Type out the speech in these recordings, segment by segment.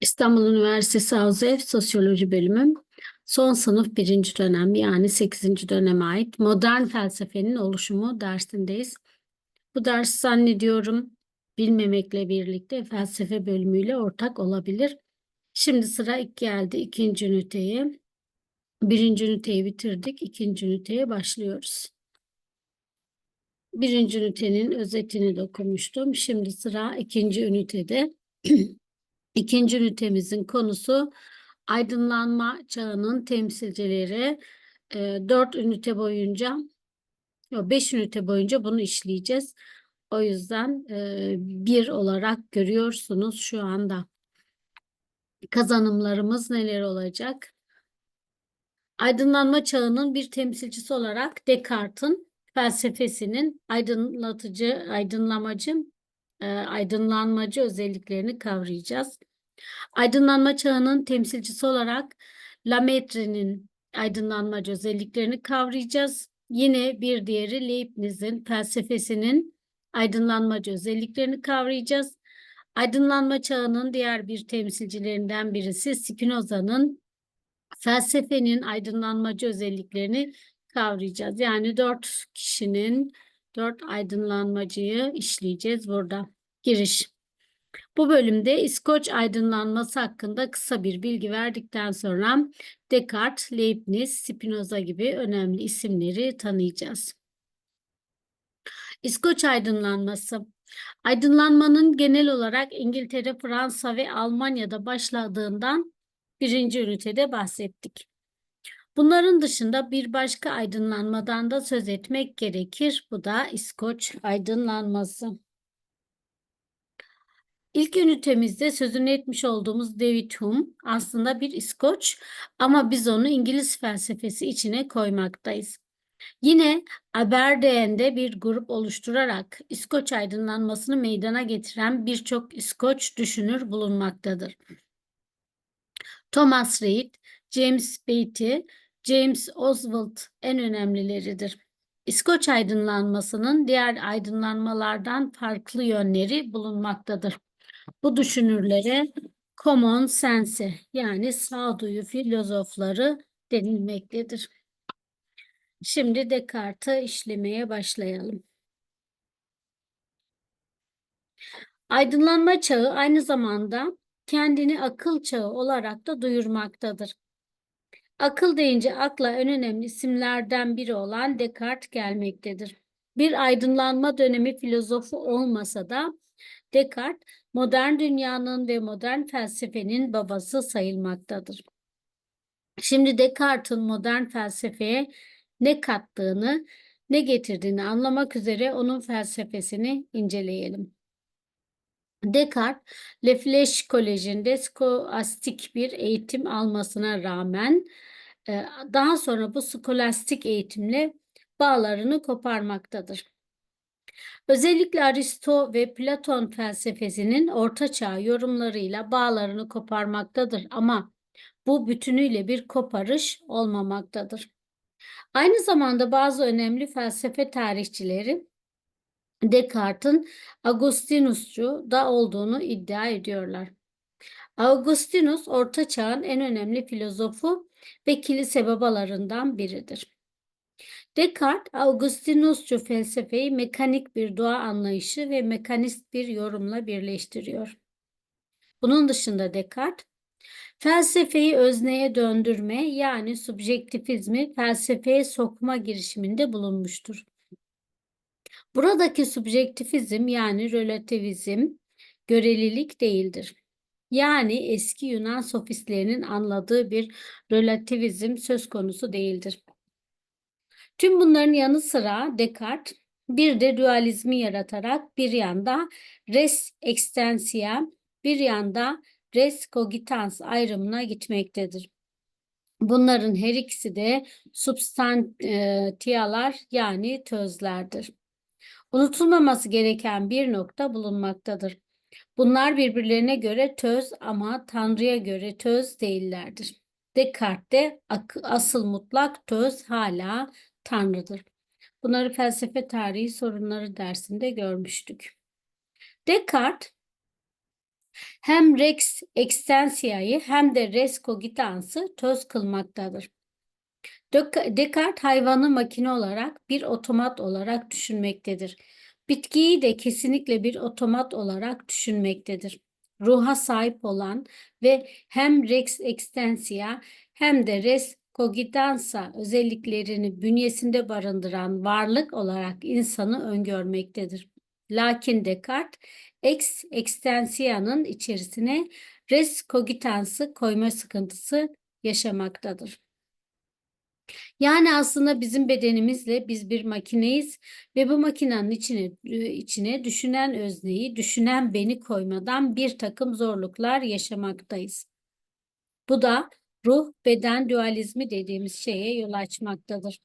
İstanbul Üniversitesi Havza Ev Sosyoloji Bölümü son sınıf birinci dönem yani 8. döneme ait modern felsefenin oluşumu dersindeyiz. Bu ders zannediyorum bilmemekle birlikte felsefe bölümüyle ortak olabilir. Şimdi sıra ilk geldi ikinci üniteye. Birinci üniteyi bitirdik. ikinci üniteye başlıyoruz. Birinci ünitenin özetini de okumuştum. Şimdi sıra ikinci ünitede. İkinci ünitemizin konusu aydınlanma çağının temsilcileri. E, dört ünite boyunca, yok beş ünite boyunca bunu işleyeceğiz. O yüzden e, bir olarak görüyorsunuz şu anda. Kazanımlarımız neler olacak? Aydınlanma çağının bir temsilcisi olarak Descartes'in felsefesinin aydınlatıcı, aydınlamacı, e, aydınlanmacı özelliklerini kavrayacağız. Aydınlanma çağının temsilcisi olarak Lemaitre'nin aydınlanmacı özelliklerini kavrayacağız. Yine bir diğeri Leibniz'in felsefesinin aydınlanmacı özelliklerini kavrayacağız. Aydınlanma çağının diğer bir temsilcilerinden birisi Spinoza'nın felsefenin aydınlanmacı özelliklerini kavrayacağız. Yani dört kişinin dört aydınlanmacıyı işleyeceğiz burada. Giriş. Bu bölümde İskoç aydınlanması hakkında kısa bir bilgi verdikten sonra Descartes, Leibniz, Spinoza gibi önemli isimleri tanıyacağız. İskoç aydınlanması Aydınlanmanın genel olarak İngiltere, Fransa ve Almanya'da başladığından birinci ünitede bahsettik. Bunların dışında bir başka aydınlanmadan da söz etmek gerekir. Bu da İskoç aydınlanması. İlk ünitemizde sözünü etmiş olduğumuz David Hume aslında bir İskoç ama biz onu İngiliz felsefesi içine koymaktayız. Yine Aberdeen'de bir grup oluşturarak İskoç aydınlanmasını meydana getiren birçok İskoç düşünür bulunmaktadır. Thomas Reid, James Beatty, James Oswald en önemlileridir. İskoç aydınlanmasının diğer aydınlanmalardan farklı yönleri bulunmaktadır. Bu düşünürlere common sense yani sağduyu filozofları denilmektedir. Şimdi Descartes'ı işlemeye başlayalım. Aydınlanma çağı aynı zamanda kendini akıl çağı olarak da duyurmaktadır. Akıl deyince akla en önemli isimlerden biri olan Descartes gelmektedir. Bir aydınlanma dönemi filozofu olmasa da Descartes modern dünyanın ve modern felsefenin babası sayılmaktadır. Şimdi Descartes'in modern felsefeye ne kattığını, ne getirdiğini anlamak üzere onun felsefesini inceleyelim. Descartes, Le Flèche Koleji'nde skolastik bir eğitim almasına rağmen e, daha sonra bu skolastik eğitimle bağlarını koparmaktadır. Özellikle Aristo ve Platon felsefesinin ortaçağ yorumlarıyla bağlarını koparmaktadır ama bu bütünüyle bir koparış olmamaktadır. Aynı zamanda bazı önemli felsefe tarihçileri Descartes'in Agustinusçu da olduğunu iddia ediyorlar. Augustinus Orta Çağ'ın en önemli filozofu ve kilise babalarından biridir. Descartes, Augustinusçu felsefeyi mekanik bir doğa anlayışı ve mekanist bir yorumla birleştiriyor. Bunun dışında Descartes, felsefeyi özneye döndürme yani subjektifizmi felsefeye sokma girişiminde bulunmuştur. Buradaki subjektifizm yani relativizm görelilik değildir. Yani eski Yunan sofistlerinin anladığı bir relativizm söz konusu değildir. Tüm bunların yanı sıra Descartes bir de dualizmi yaratarak bir yanda res extensia, bir yanda res cogitans ayrımına gitmektedir. Bunların her ikisi de substantiyalar yani tözlerdir. Unutulmaması gereken bir nokta bulunmaktadır. Bunlar birbirlerine göre töz ama Tanrı'ya göre töz değillerdir. Descartes'te asıl mutlak töz hala Tanrı'dır. Bunları felsefe tarihi sorunları dersinde görmüştük. Descartes, hem rex extensia'yı hem de res cogitans'ı töz kılmaktadır. Descartes hayvanı makine olarak bir otomat olarak düşünmektedir. Bitkiyi de kesinlikle bir otomat olarak düşünmektedir. Ruha sahip olan ve hem rex extensia hem de res cogitans özelliklerini bünyesinde barındıran varlık olarak insanı öngörmektedir. Lakin Descartes ex extensia'nın içerisine res cogitans'ı koyma sıkıntısı yaşamaktadır. Yani aslında bizim bedenimizle biz bir makineyiz ve bu makinenin içine, içine düşünen özneyi, düşünen beni koymadan bir takım zorluklar yaşamaktayız. Bu da ruh beden dualizmi dediğimiz şeye yol açmaktadır.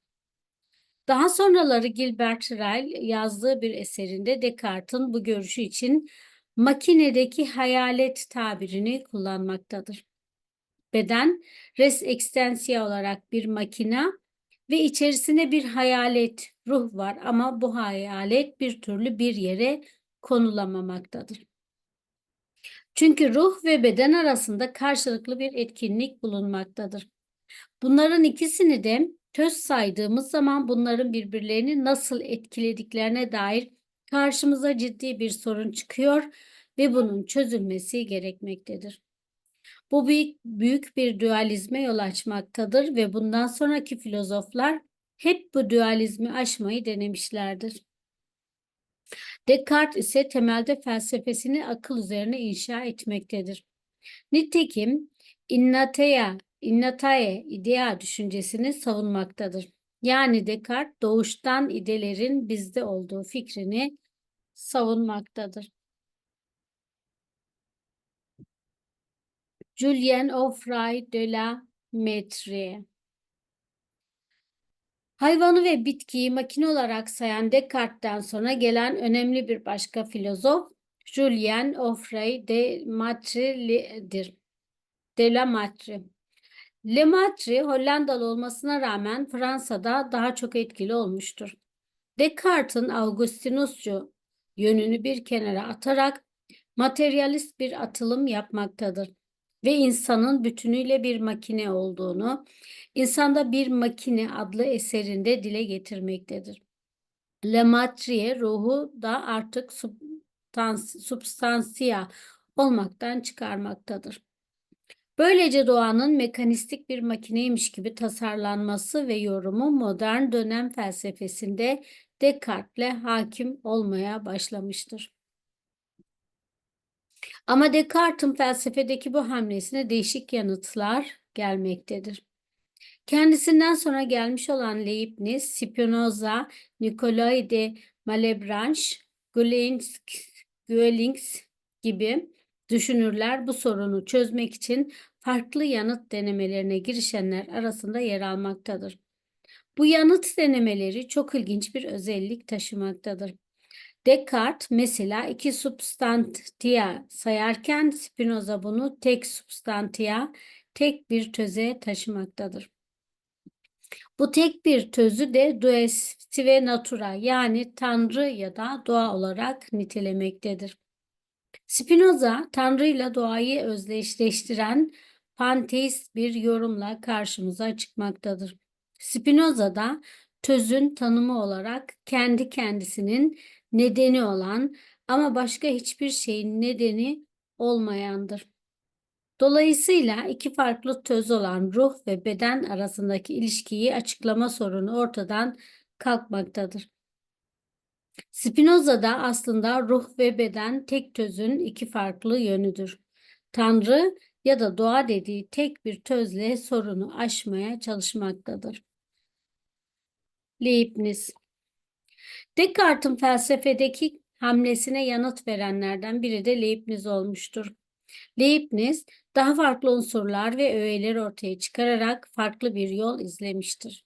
Daha sonraları Gilbert Ryle yazdığı bir eserinde Descartes'in bu görüşü için makinedeki hayalet tabirini kullanmaktadır. Beden res extensia olarak bir makina ve içerisinde bir hayalet ruh var ama bu hayalet bir türlü bir yere konulamamaktadır. Çünkü ruh ve beden arasında karşılıklı bir etkinlik bulunmaktadır. Bunların ikisini de töz saydığımız zaman bunların birbirlerini nasıl etkilediklerine dair karşımıza ciddi bir sorun çıkıyor ve bunun çözülmesi gerekmektedir. Bu büyük, büyük bir dualizme yol açmaktadır ve bundan sonraki filozoflar hep bu dualizmi aşmayı denemişlerdir. Descartes ise temelde felsefesini akıl üzerine inşa etmektedir. Nitekim innatea, innatae idea düşüncesini savunmaktadır. Yani Descartes doğuştan idelerin bizde olduğu fikrini savunmaktadır. Julien Offray de la Mettrie Hayvanı ve bitkiyi makine olarak sayan Descartes'ten sonra gelen önemli bir başka filozof Julien Offray de Matrie'dir. De la Matre. Lemaitre Hollandalı olmasına rağmen Fransa'da daha çok etkili olmuştur. Descartes'in Augustinuscu yönünü bir kenara atarak materyalist bir atılım yapmaktadır ve insanın bütünüyle bir makine olduğunu İnsanda bir Makine adlı eserinde dile getirmektedir. Lematrie ruhu da artık substans, substansiya olmaktan çıkarmaktadır. Böylece doğanın mekanistik bir makineymiş gibi tasarlanması ve yorumu modern dönem felsefesinde Descartes'le hakim olmaya başlamıştır. Ama Descartes'in felsefedeki bu hamlesine değişik yanıtlar gelmektedir. Kendisinden sonra gelmiş olan Leibniz, Spinoza, Nikolai de Malebranche, Guelings gibi düşünürler bu sorunu çözmek için farklı yanıt denemelerine girişenler arasında yer almaktadır. Bu yanıt denemeleri çok ilginç bir özellik taşımaktadır. Descartes mesela iki substantia sayarken Spinoza bunu tek substantia, tek bir töze taşımaktadır. Bu tek bir tözü de duestive natura yani Tanrı ya da doğa olarak nitelemektedir. Spinoza, Tanrı ile doğayı özdeşleştiren panteist bir yorumla karşımıza çıkmaktadır. Spinoza da tözün tanımı olarak kendi kendisinin nedeni olan ama başka hiçbir şeyin nedeni olmayandır. Dolayısıyla iki farklı töz olan ruh ve beden arasındaki ilişkiyi açıklama sorunu ortadan kalkmaktadır. Spinoza'da aslında ruh ve beden tek tözün iki farklı yönüdür. Tanrı ya da doğa dediği tek bir tözle sorunu aşmaya çalışmaktadır. Leibniz Descartes'in felsefedeki hamlesine yanıt verenlerden biri de Leibniz olmuştur. Leibniz daha farklı unsurlar ve öğeler ortaya çıkararak farklı bir yol izlemiştir.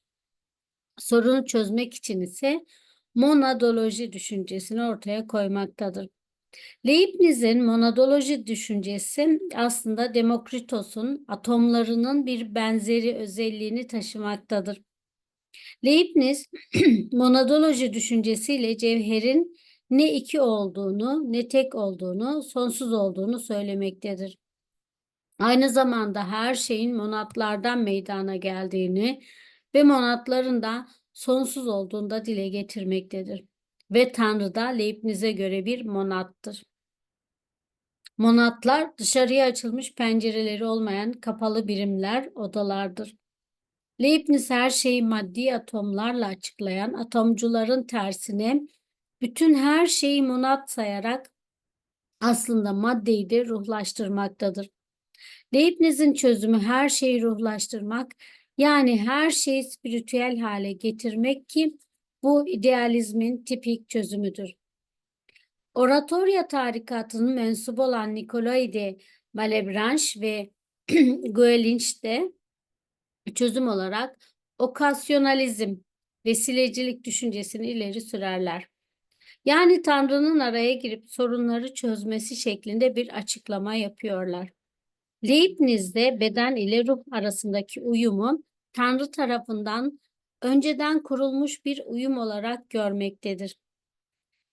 Sorunu çözmek için ise monadoloji düşüncesini ortaya koymaktadır. Leibniz'in monadoloji düşüncesi aslında Demokritos'un atomlarının bir benzeri özelliğini taşımaktadır. Leibniz monadoloji düşüncesiyle cevherin ne iki olduğunu, ne tek olduğunu, sonsuz olduğunu söylemektedir. Aynı zamanda her şeyin monatlardan meydana geldiğini ve monatların da sonsuz olduğunda dile getirmektedir. Ve Tanrı da Leibniz'e göre bir monattır. Monatlar dışarıya açılmış pencereleri olmayan kapalı birimler, odalardır. Leibniz her şeyi maddi atomlarla açıklayan atomcuların tersine bütün her şeyi monat sayarak aslında maddeyi de ruhlaştırmaktadır. Leibniz'in çözümü her şeyi ruhlaştırmak yani her şeyi spiritüel hale getirmek ki bu idealizmin tipik çözümüdür. Oratorya tarikatının mensubu olan Nikolai de Malebranche ve Goelinch de çözüm olarak okasyonalizm, vesilecilik düşüncesini ileri sürerler. Yani Tanrı'nın araya girip sorunları çözmesi şeklinde bir açıklama yapıyorlar. Leibniz'de beden ile ruh arasındaki uyumu Tanrı tarafından önceden kurulmuş bir uyum olarak görmektedir.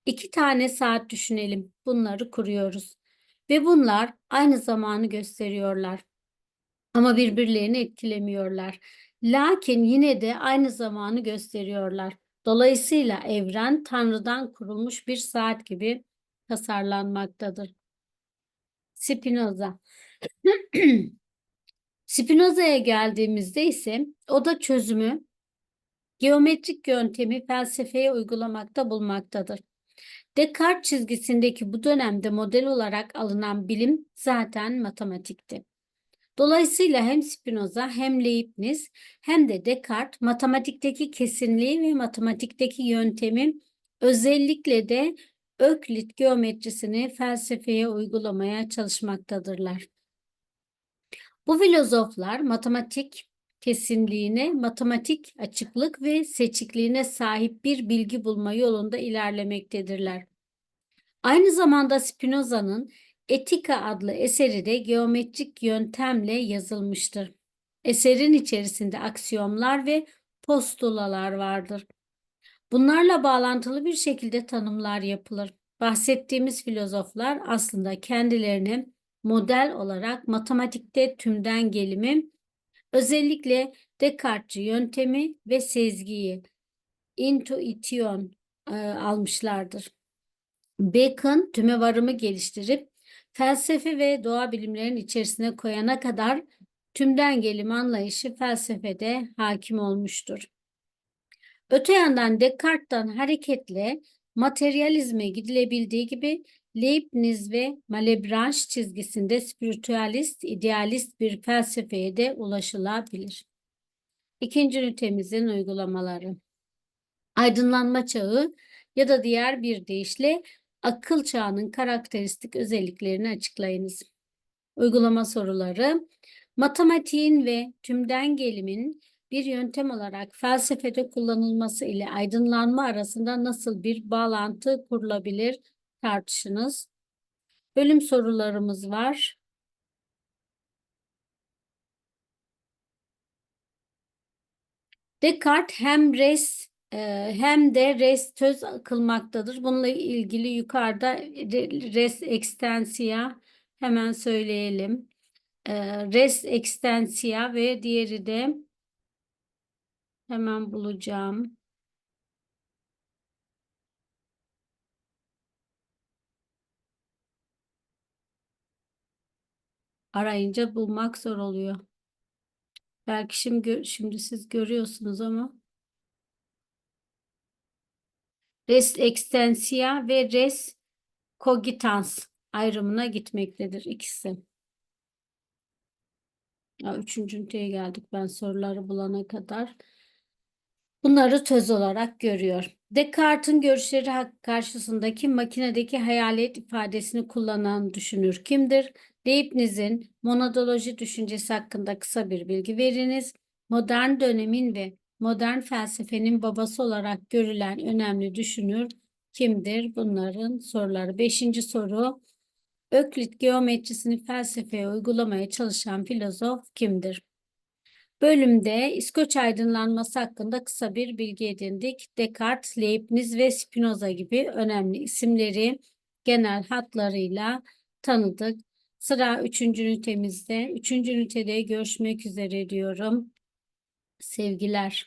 İki tane saat düşünelim. Bunları kuruyoruz. Ve bunlar aynı zamanı gösteriyorlar. Ama birbirlerini etkilemiyorlar. Lakin yine de aynı zamanı gösteriyorlar. Dolayısıyla evren Tanrı'dan kurulmuş bir saat gibi tasarlanmaktadır. Spinoza Spinoza'ya geldiğimizde ise o da çözümü geometrik yöntemi felsefeye uygulamakta bulmaktadır. Descartes çizgisindeki bu dönemde model olarak alınan bilim zaten matematikti. Dolayısıyla hem Spinoza hem Leibniz hem de Descartes matematikteki kesinliği ve matematikteki yöntemi özellikle de Öklit geometrisini felsefeye uygulamaya çalışmaktadırlar. Bu filozoflar matematik kesinliğine, matematik açıklık ve seçikliğine sahip bir bilgi bulma yolunda ilerlemektedirler. Aynı zamanda Spinoza'nın Etika adlı eseri de geometrik yöntemle yazılmıştır. Eserin içerisinde aksiyomlar ve postulalar vardır. Bunlarla bağlantılı bir şekilde tanımlar yapılır. Bahsettiğimiz filozoflar aslında kendilerini model olarak matematikte tümden gelimi, özellikle Descartes'ci yöntemi ve sezgiyi, intuition e, almışlardır. Bacon tüme varımı geliştirip felsefe ve doğa bilimlerinin içerisine koyana kadar tümden gelim anlayışı felsefede hakim olmuştur. Öte yandan Descartes'tan hareketle materyalizme gidilebildiği gibi Leibniz ve Malebranche çizgisinde spiritüalist, idealist bir felsefeye de ulaşılabilir. İkinci ünitemizin uygulamaları. Aydınlanma çağı ya da diğer bir deyişle akıl çağının karakteristik özelliklerini açıklayınız. Uygulama soruları. Matematiğin ve tümden gelimin bir yöntem olarak felsefede kullanılması ile aydınlanma arasında nasıl bir bağlantı kurulabilir tartışınız. Bölüm sorularımız var. Descartes hem res hem de res töz kılmaktadır. Bununla ilgili yukarıda res extensia hemen söyleyelim. Res extensia ve diğeri de hemen bulacağım. Arayınca bulmak zor oluyor. Belki şimdi, şimdi siz görüyorsunuz ama. Res extensia ve res cogitans ayrımına gitmektedir ikisi. Ya, üçüncü üniteye geldik ben soruları bulana kadar. Bunları töz olarak görüyor. Descartes'in görüşleri karşısındaki makinedeki hayalet ifadesini kullanan düşünür kimdir? Leibniz'in monadoloji düşüncesi hakkında kısa bir bilgi veriniz. Modern dönemin ve modern felsefenin babası olarak görülen önemli düşünür kimdir? Bunların soruları. Beşinci soru. Öklit geometrisini felsefeye uygulamaya çalışan filozof kimdir? Bölümde İskoç aydınlanması hakkında kısa bir bilgi edindik. Descartes, Leibniz ve Spinoza gibi önemli isimleri genel hatlarıyla tanıdık. Sıra üçüncü ünitemizde. Üçüncü ünitede görüşmek üzere diyorum. Sevgiler.